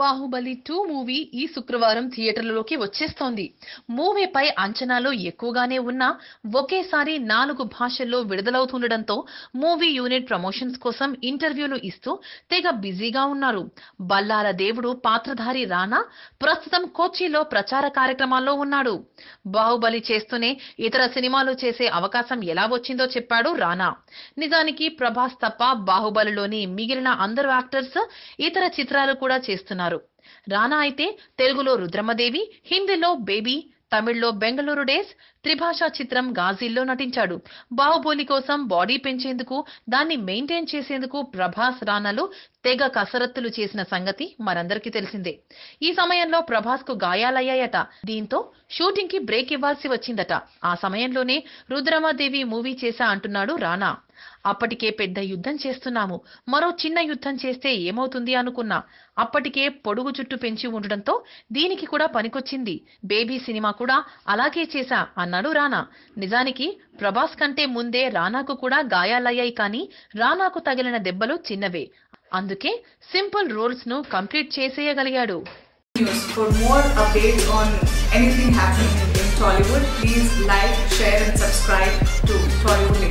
Baahubali two movie ఈ శుక్రవారం థియేటర్లలోకి వచ్చేస్తోంది. మూవీపై అంచనాలు ఎక్కువగానే ఉన్నా ఒకేసారి నాలుగు భాషల్లో విడుదలవుతుండటంతో మూవీ యూనిట్ ప్రమోషన్స్ కోసం ఇంటర్వ్యూలు ఇస్తూ తెగ బిజీగా ఉన్నారు. బల్లాల దేవుడు పాత్రధారి రానా ప్రస్తుతం కోచిలో ప్రచార కార్యక్రమాల్లో ఉన్నాడు. బాహుబలి చేస్తూనే ఇతర సినిమాలు చేసే అవకాశం ఎలా వచ్చిందో చెప్పాడు రానా. నిజానికి ప్రభాస్ తప్ప బాహుబలిలోని మిగిలిన అందరు యాక్టర్స్ ఇతర చిత్రాలు కూడా చేస్తున్నారు. రానా అయితే తెలుగులో రుద్రమదేవి హిందీలో బేబీ తమిళ్ళో బెంగళూరు డేస్ త్రిభాషా చిత్రం గాజీల్లో నటించాడు. బాహుబలి కోసం బాడీ పెంచేందుకు దాన్ని మెయింటైన్ చేసేందుకు ప్రభాస్ రానాలు తెగ కసరత్తులు చేసిన సంగతి మనందరికీ తెలిసిందే. ఈ సమయంలో ప్రభాస్కు గాయాలయ్యాయట. దీంతో షూటింగ్కి బ్రేక్ ఇవ్వాల్సి వచ్చిందట. ఆ సమయంలోనే రుద్రమాదేవి మూవీ చేశా అంటున్నాడు రానా. అప్పటికే పెద్ద యుద్ధం చేస్తున్నాము. మరో చిన్న యుద్ధం చేస్తే ఏమవుతుంది అనుకున్నా. అప్పటికే పొడుగు చుట్టూ పెంచి ఉండడంతో దీనికి కూడా పనికొచ్చింది. బేబీ సినిమా కూడా అలాగే చేశా అన్నాడు రానా. నిజానికి ప్రభాస్ కంటే ముందే రానాకు కూడా గాయాలయ్యాయి కానీ రానాకు తగిలిన దెబ్బలు చిన్నవే. అందుకే సింపుల్ రోల్స్ను కంప్లీట్ చేసేయగలిగాడు. For more updates on anything happening in Tollywood, please like, share, and subscribe to Tollywood